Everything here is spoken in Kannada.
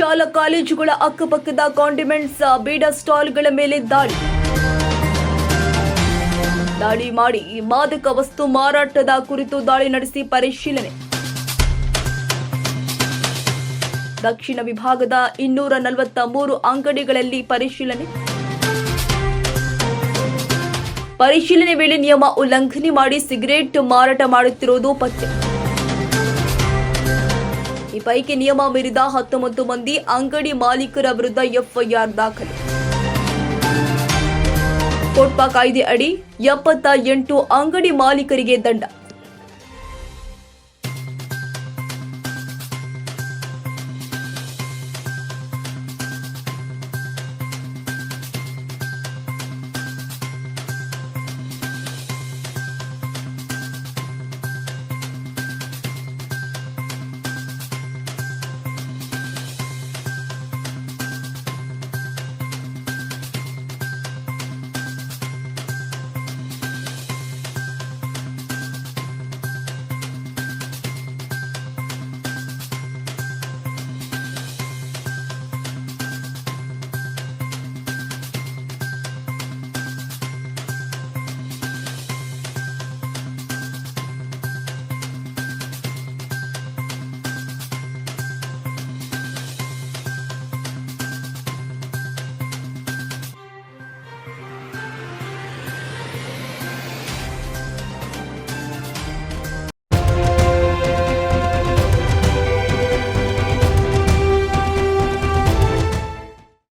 ಶಾಲಾ ಕಾಲೇಜುಗಳ ಅಕ್ಕಪಕ್ಕದ ಕಾಂಡಿಮೆಂಟ್ಸ್, ಬೀಡ ಸ್ಟಾಲ್ಗಳ ಮೇಲೆ ದಾಳಿ. ದಾಳಿ ಮಾಡಿ ಮಾದಕ ವಸ್ತು ಮಾರಾಟದ ಕುರಿತು ದಾಳಿ ನಡೆಸಿ ಪರಿಶೀಲನೆ. ದಕ್ಷಿಣ ವಿಭಾಗದ ಇನ್ನೂರ ನಲವತ್ತ ಮೂರು ಅಂಗಡಿಗಳಲ್ಲಿ ಪರಿಶೀಲನೆ. ಪರಿಶೀಲನೆ ವೇಳೆ ನಿಯಮ ಉಲ್ಲಂಘನೆ ಮಾಡಿ ಸಿಗರೇಟ್ ಮಾರಾಟ ಮಾಡುತ್ತಿರುವುದು ಪತ್ತೆ. ಈ ಪೈಕಿ ನಿಯಮ ಮೀರಿದ ಹತ್ತೊಂಬತ್ತು ಮಂದಿ ಅಂಗಡಿ ಮಾಲೀಕರ ವಿರುದ್ಧ ಎಫ್ಐಆರ್ ದಾಖಲು. ಕೋಟ್ಪಾ ಕಾಯ್ದೆ ಅಡಿ ಎಪ್ಪತ್ತ ಎಂಟು ಅಂಗಡಿ ಮಾಲೀಕರಿಗೆ ದಂಡ.